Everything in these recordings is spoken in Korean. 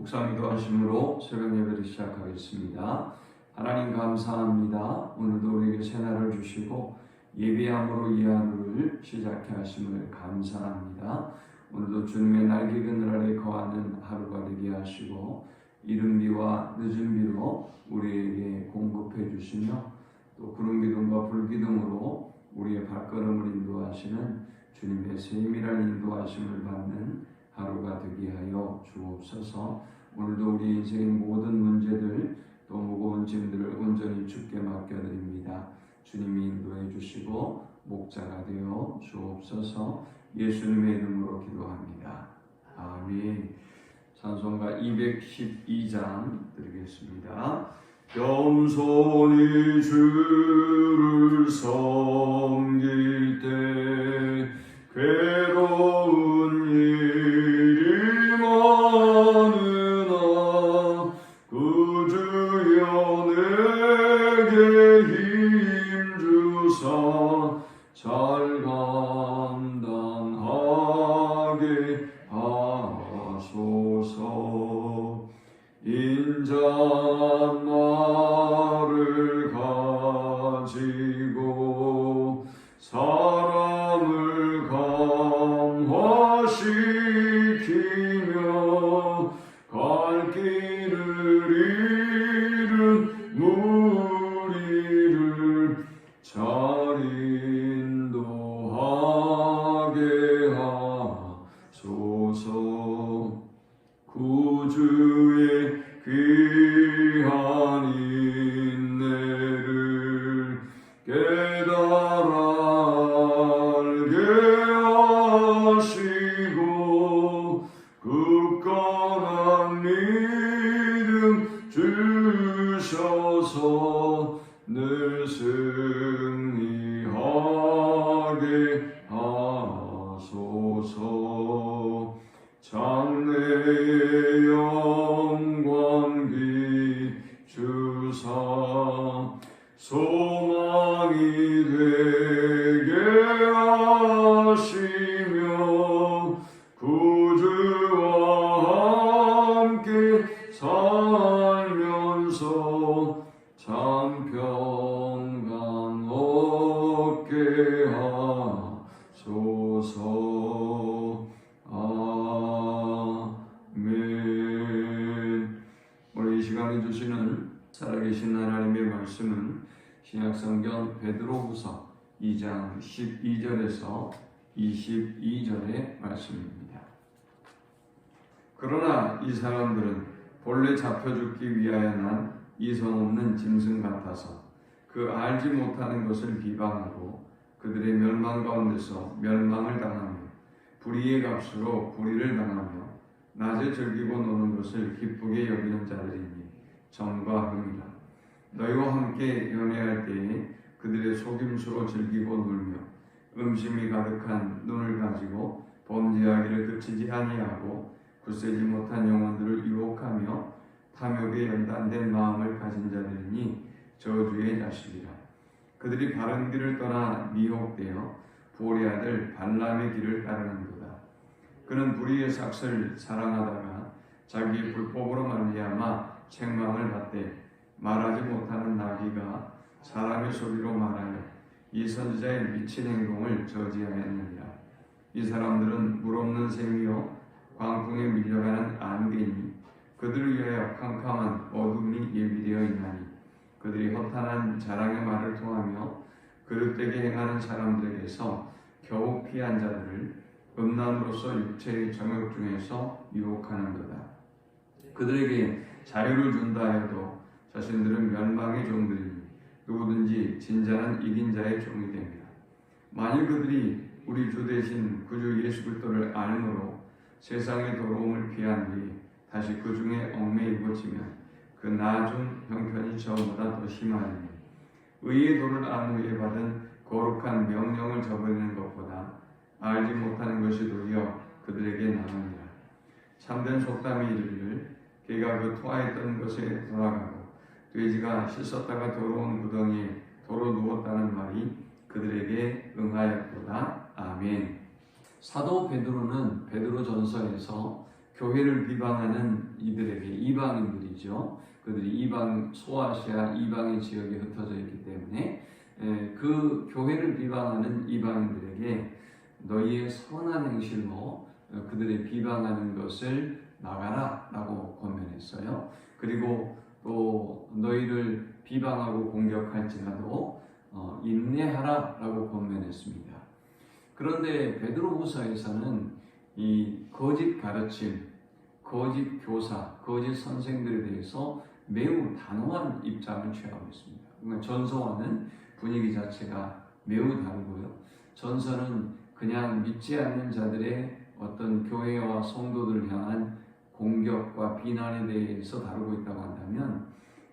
묵상 기도 하심으로 새벽 예배를 시작하겠습니다. 하나님 감사합니다. 오늘도 우리에게 새날을 주시고 예배함으로 이 하루를 시작해 하심을 감사합니다. 오늘도 주님의 날개 그늘 아래 거하는 하루가 되게 하시고 이른 비와 늦은 비로 우리에게 공급해 주시며 또 구름 기둥과 불 기둥으로 우리의 발걸음을 인도하시는 주님의 세밀한 인도하심을 받는 하루가 되게 하여 주옵소서. 오늘도 우리 인생의 모든 문제들 또 무거운 짐들을 온전히 주께 맡겨드립니다. 주님이 인도해 주시고 목자가 되어 주옵소서. 예수님의 이름으로 기도합니다. 아멘. 찬송가 212장 드리겠습니다. 겸손히 주를 섬길 때 괴로운 12절에서 22절의 말씀입니다. 그러나 이 사람들은 본래 잡혀 죽기 위하여 난 이성 없는 짐승 같아서 그 알지 못하는 것을 비방하고 그들의 멸망 가운데서 멸망을 당하며 불의의 값으로 불의를 당하며 낮에 즐기고 노는 것을 기쁘게 여기는 자들이니 정과 흥이라 너희와 함께 연애할 때에 그들의 속임수로 즐기고 놀며 음심이 가득한 눈을 가지고 범죄하기를 그치지 아니하고 굳세지 못한 영혼들을 유혹하며 탐욕에 연단된 마음을 가진 자들이니 저주의 자식이라. 그들이 바른 길을 떠나 미혹되어 보리 아들 발람의 길을 따르는도다. 그는 불의의 삭을 사랑하다가 자기의 불법으로 말미암아 책망을 받되 말하지 못하는 나귀가 사람의 소리로 말하여 이 선지자의 미친 행동을 저지하였느니라. 이 사람들은 물 없는 샘이요 광풍에 밀려가는 안개니 그들을 위하여 캄캄한 어둠이 예비되어 있나니 그들이 허탄한 자랑의 말을 통하며 그릇되게 행하는 사람들에게서 겨우 피한 자들을 음란으로서 육체의 정욕 중에서 유혹하는도다. 그들에게 자유를 준다 해도 자신들은 멸망의 종들이니 누구든지 진자는 이긴 자의 종이 됩니다. 만일 그들이 우리 주 대신 구주 예수 그리스도를 알므로 세상의 더러움을 피한 뒤 다시 그 중에 얽매이 고치면 그 나중 형편이 저보다 더 심하니 의의 도를 안 후에 받은 거룩한 명령을 저버리는 것보다 알지 못하는 것이 도리어 그들에게 나으니라. 참된 속담이 이르기를 개가 그 토하였던 것에 돌아가고 돼지가 씻었다가 더러운 구덩이에 도로 누웠다는 말이 그들에게 응하였도다. 아멘. 사도 베드로는 베드로 전서에서 교회를 비방하는 이들에게 이방인들이죠. 그들이 이방 소아시아 이방의 지역에 흩어져 있기 때문에 에, 그 교회를 비방하는 이방인들에게 너희의 선한 행실로 어, 그들의 비방하는 것을 나가라라고 권면했어요. 그리고 또 너희를 비방하고 공격할지라도 어, 인내하라 라고 권면했습니다. 그런데 베드로후서에서는 이 거짓 가르침, 거짓 교사, 거짓 선생들에 대해서 매우 단호한 입장을 취하고 있습니다. 그러니까 전서와는 분위기 자체가 매우 다르고요. 전서는 그냥 믿지 않는 자들의 어떤 교회와 성도들을 향한 공격과 비난에 대해서 다루고 있다고 한다면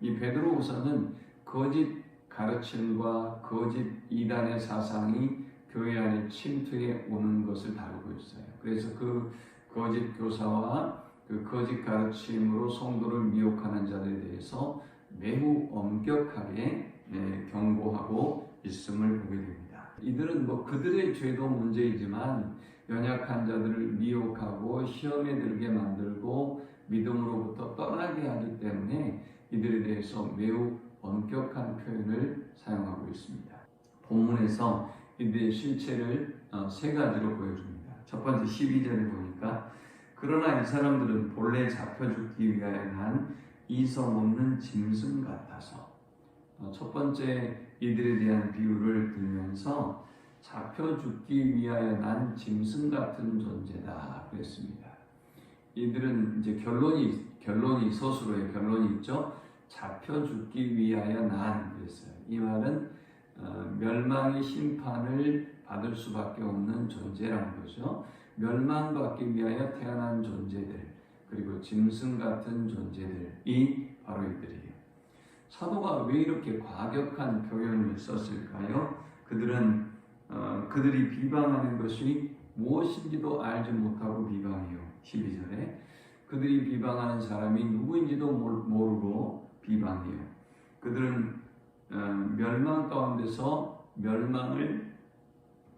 이 베드로후서는 거짓 가르침과 거짓 이단의 사상이 교회 안에 침투해 오는 것을 다루고 있어요. 그래서 그 거짓 교사와 그 거짓 가르침으로 성도를 미혹하는 자들에 대해서 매우 엄격하게 예, 경고하고 있음을 보게 됩니다. 이들은 뭐 그들의 죄도 문제이지만 연약한 자들을 미혹하고 시험에 들게 만들고 믿음으로부터 떠나게 하기 때문에 이들에 대해서 매우 엄격한 표현을 사용하고 있습니다. 본문에서 이들의 실체를 어, 세 가지로 보여줍니다. 첫 번째 12절에 보니까 그러나 이 사람들은 본래 잡혀 죽기 위하여 난 이성 없는 짐승 같아서 어, 첫 번째 이들에 대한 비유를 들면서 잡혀 죽기 위하여 난 짐승 같은 존재다 그랬습니다. 이들은 이제 결론이 결론이 서술로의 결론이 있죠. 잡혀 죽기 위하여 난 그랬어요. 이 말은 어, 멸망의 심판을 받을 수밖에 없는 존재라는 거죠. 멸망받기 위하여 태어난 존재들 그리고 짐승 같은 존재들이 바로 이들이에요. 사도가 왜 이렇게 과격한 표현을 썼을까요? 그들은 어, 그들이 비방하는 것이 무엇인지도 알지 못하고 비방해요. 12절에 그들이 비방하는 사람이 누구인지도 모르고 비방해요. 그들은 어, 멸망 가운데서 멸망을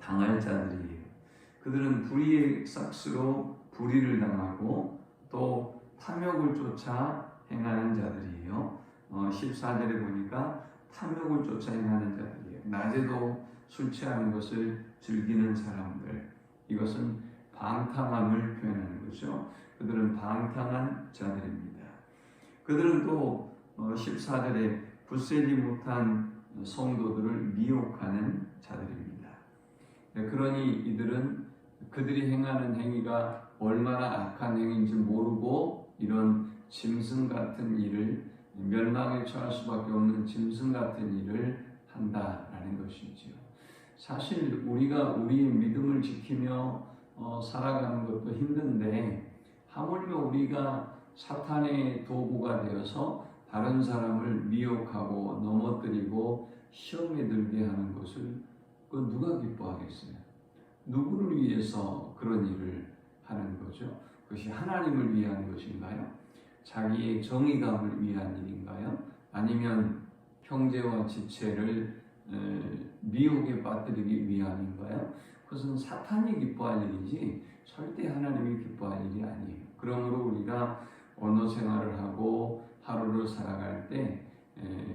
당할 자들이에요. 그들은 불의의 싹스로 불의를 당하고 또 탐욕을 쫓아 행하는 자들이에요. 어, 14절에 보니까 탐욕을 쫓아 행하는 자들이에요. 낮에도 술 취하는 것을 즐기는 사람들. 이것은 방탕함을 표현하는 거죠. 그들은 방탕한 자들입니다. 그들은 또 14절에 붙세지 못한 성도들을 미혹하는 자들입니다. 네, 그러니 이들은 그들이 행하는 행위가 얼마나 악한 행위인지 모르고 이런 짐승 같은 일을 멸망에 처할 수밖에 없는 짐승 같은 일을 한다라는 것이지요. 사실 우리가 우리의 믿음을 지키며 어, 살아가는 것도 힘든데 하물며 우리가 사탄의 도구가 되어서 다른 사람을 미혹하고 넘어뜨리고 시험에 들게 하는 것을 그 누가 기뻐하겠어요? 누구를 위해서 그런 일을 하는 거죠? 그것이 하나님을 위한 것인가요? 자기의 정의감을 위한 일인가요? 아니면 형제와 지체를 미혹에 빠뜨리기 위함인가요? 그것은 사탄이 기뻐할 일이지 절대 하나님이 기뻐할 일이 아니에요. 그러므로 우리가 언어 생활을 하고 하루를 살아갈 때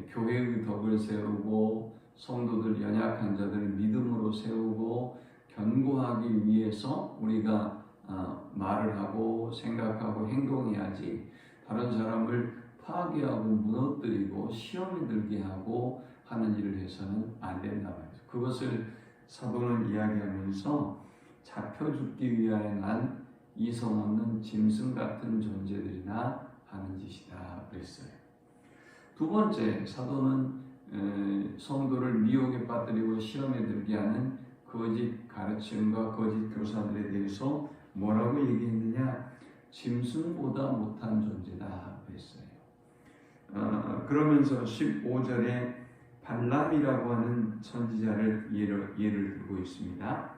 교회의 덕을 세우고 성도들 연약한 자들을 믿음으로 세우고 견고하기 위해서 우리가 어, 말을 하고 생각하고 행동해야지 다른 사람을 파괴하고 무너뜨리고 시험에 들게 하고 하는 일을 해서는 안 된다 말이죠. 그것을 사도는 이야기하면서 잡혀 죽기 위하여 난 이성 없는 짐승 같은 존재들이나 하는 짓이다 그랬어요. 두 번째 사도는 성도를 미혹에 빠뜨리고 시험에 들게 하는 거짓 가르침과 거짓 교사들에 대해서 뭐라고 얘기했느냐? 짐승보다 못한 존재다 그랬어요. 어, 그러면서 15절에 발람이라고 하는 선지자를 예를, 예를 들고 있습니다.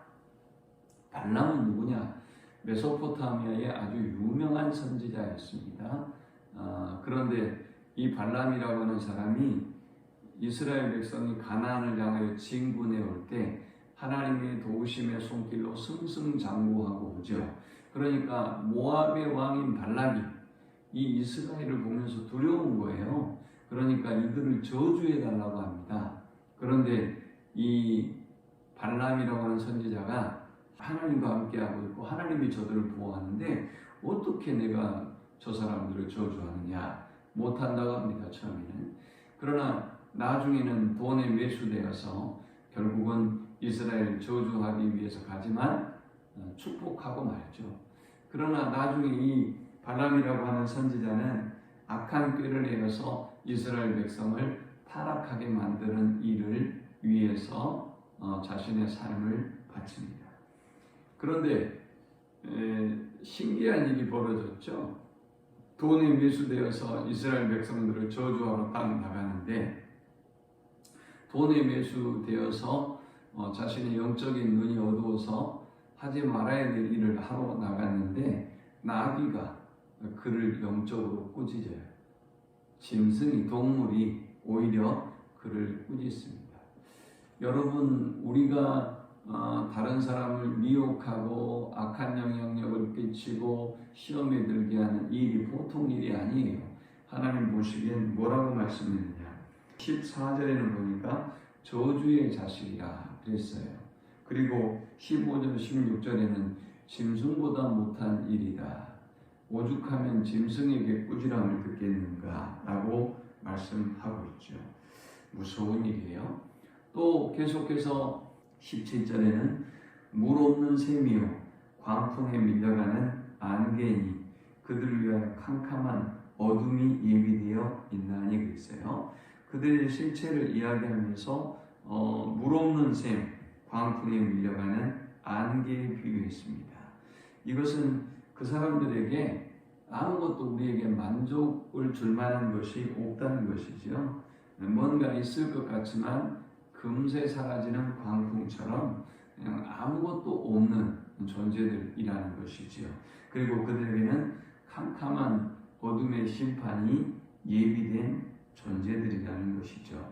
발람은 누구냐? 메소포타미아의 아주 유명한 선지자였습니다. 어, 그런데 이 발람이라고 하는 사람이 이스라엘 백성이 가나안을 향하여 진군해 올 때 하나님의 도우심의 손길로 승승장구하고 오죠. 그러니까 모압의 왕인 발락이 이 이스라엘을 보면서 거예요. 그러니까 이들을 저주해 달라고 합니다. 그런데 이 발람이라고 하는 선지자가 하나님과 함께하고 있고 하나님이 저들을 보호하는데 어떻게 내가 저 사람들을 저주하느냐? 못한다고 합니다 처음에는. 그러나 나중에는 돈에 매수되어서 결국은 이스라엘 저주하기 위해서 가지만 어, 축복하고 말죠. 그러나 나중에 이 발람이라고 하는 선지자는 악한 꾀를 내어서 이스라엘 백성을 타락하게 만드는 일을 위해서 어, 자신의 삶을 바칩니다. 그런데 에, 신기한 일이 벌어졌죠. 돈에 매수되어서 이스라엘 백성들을 저주하러 딱 나가는데 돈에 매수되어서 어, 자신의 영적인 눈이 어두워서 하지 말아야 될 일을 하러 나갔는데 나귀가 그를 영적으로 꾸짖어요. 짐승이 동물이 오히려 그를 꾸짖습니다. 여러분 우리가 어, 다른 사람을 미혹하고 악한 영향력을 끼치고 시험에 들게 하는 일이 보통 일이 아니에요. 하나님 보시기엔 뭐라고 말씀했느냐? 14절에는 보니까 저주의 자식이라 그랬어요. 그리고 15절, 16절에는 짐승보다 못한 일이다. 오죽하면 짐승에게 꾸지람을 듣겠는가? 라고 말씀하고 있죠. 무서운 일이에요. 또 계속해서 17절에는 물 없는 샘이요 광풍에 밀려가는 안개니 그들을 위하여 캄캄한 어둠이 예비되어 있나니 그랬어요. 그들의 실체를 이야기하면서 어, 물 없는 샘, 광풍에 밀려가는 안개에 비유했습니다. 이것은 그 사람들에게 아무것도 우리에게 만족을 줄 만한 것이 없다는 것이죠. 뭔가 있을 것 같지만 금세 사라지는 광풍처럼 그냥 아무것도 없는 존재들이라는 것이지요. 그리고 그들에게는 캄캄한 어둠의 심판이 예비된 존재들이라는 것이죠.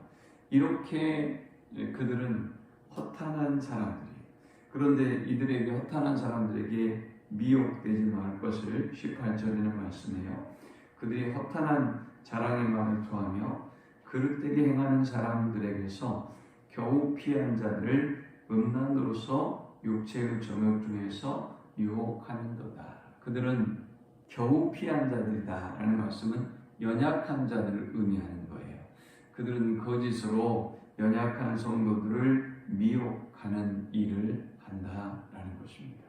이렇게 그들은 허탄한 사람들이 그런데 이들에게 허탄한 사람들에게 미혹되지 말 것을 18절에는 말씀해요. 그들이 허탄한 자랑의 말을 토하며 그릇되게 행하는 사람들에게서 겨우 피한 자들을 음란으로서 육체의 정욕 중에서 유혹하는도다. 그들은 겨우 피한 자들이다 라는 말씀은 연약한 자들을 의미하는 거예요. 그들은 거짓으로 연약한 성도들을 미혹하는 일을 한다라는 것입니다.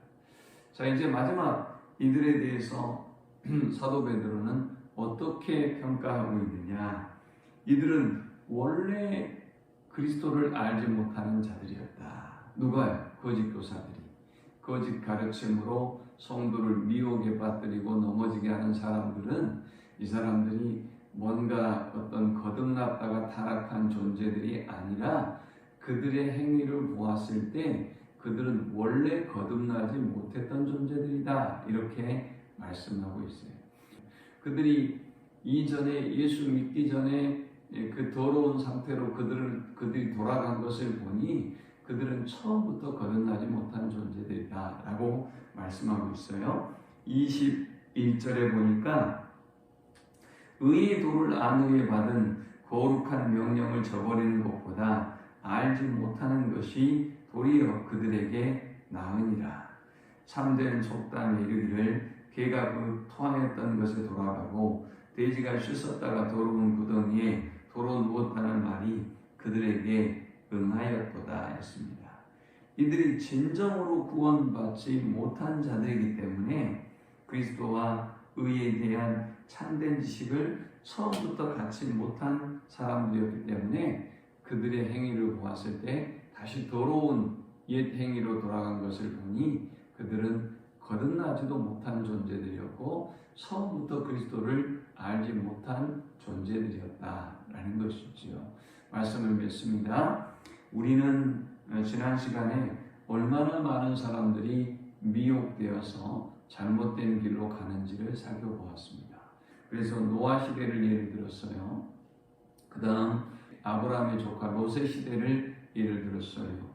자 이제 마지막 이들에 대해서 사도 베드로는 어떻게 평가하고 있느냐? 이들은 원래 그리스도를 알지 못하는 자들이었다. 누가요? 거짓 교사들이. 거짓 가르침으로 성도를 미혹에 빠뜨리고 넘어지게 하는 사람들은 이 사람들이 뭔가 어떤 거듭났다가 타락한 존재들이 아니라 그들의 행위를 보았을 때 그들은 원래 거듭나지 못했던 존재들이다. 이렇게 말씀하고 있어요. 그들이 이전에 예수 믿기 전에 그 더러운 상태로 그들을 그들이 돌아간 것을 보니 그들은 처음부터 거듭나지 못한 존재들이다 라고 말씀하고 있어요. 21절에 보니까 의의 도를 안 후에 받은 거룩한 명령을 저버리는 것보다 알지 못하는 것이 도리어 그들에게 나으니라. 참된 속담에 이르기를 개가 그 토하였던 것에 돌아가고 돼지가 씻었다가 더러운 구덩이에 도로 누웠다는 말이 그들에게 응하였도다 했습니다. 이들이 진정으로 구원받지 못한 자들이기 때문에 그리스도와 의에 대한 참된 지식을 처음부터 갖지 못한 사람들이었기 때문에 그들의 행위를 보았을 때 다시 더러운 옛 행위로 돌아간 것을 보니 그들은 거듭나지도 못한 존재들이었고 처음부터 그리스도를 알지 못한 존재들이었다라는 것이지요. 말씀을 맺습니다. 우리는 지난 시간에 얼마나 많은 사람들이 미혹되어서 잘못된 길로 가는지를 살펴보았습니다. 그래서 노아 시대를 예를 들었어요. 그 다음 아브라함의 조카 로세 시대를 예를 들었어요.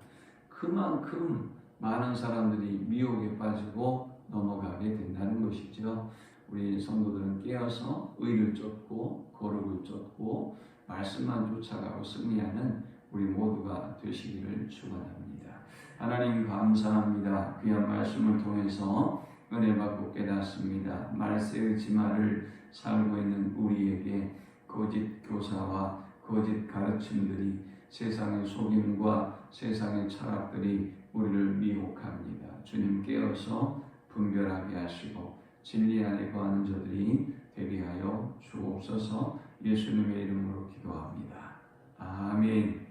그만큼 많은 사람들이 미혹에 빠지고 넘어가게 된다는 것이죠. 우리 성도들은 깨어서 의를 쫓고 거룩을 쫓고 말씀만 쫓아가고 승리하는 우리 모두가 되시기를 축원합니다. 하나님 감사합니다. 귀한 말씀을 통해서 은혜 받고 깨닫습니다. 말세의 지마를 살고 있는 우리에게 거짓 교사와 거짓 가르침들이 세상의 속임과 세상의 철학들이 우리를 미혹합니다. 주님 깨어서 분별하게 하시고 진리 안에 거하는 저들이 되게 하여 주옵소서 예수님의 이름으로 기도합니다. 아멘.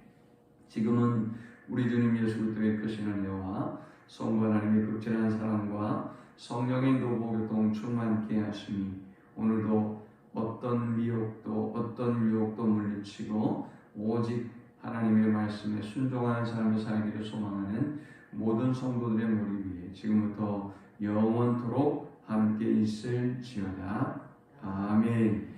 지금은 우리 주님 예수 그리스도의 크신 은혜와 성부 하나님의 극진한 사랑과 성령의 노보교통 충만케 하심이 오늘도 어떤 미혹도 어떤 유혹도 물리치고 오직 하나님의 말씀에 순종하는 삶을 살기를 소망하는 모든 성도들의 머리 위에 지금부터 영원토록 함께 있을지어다. 아멘.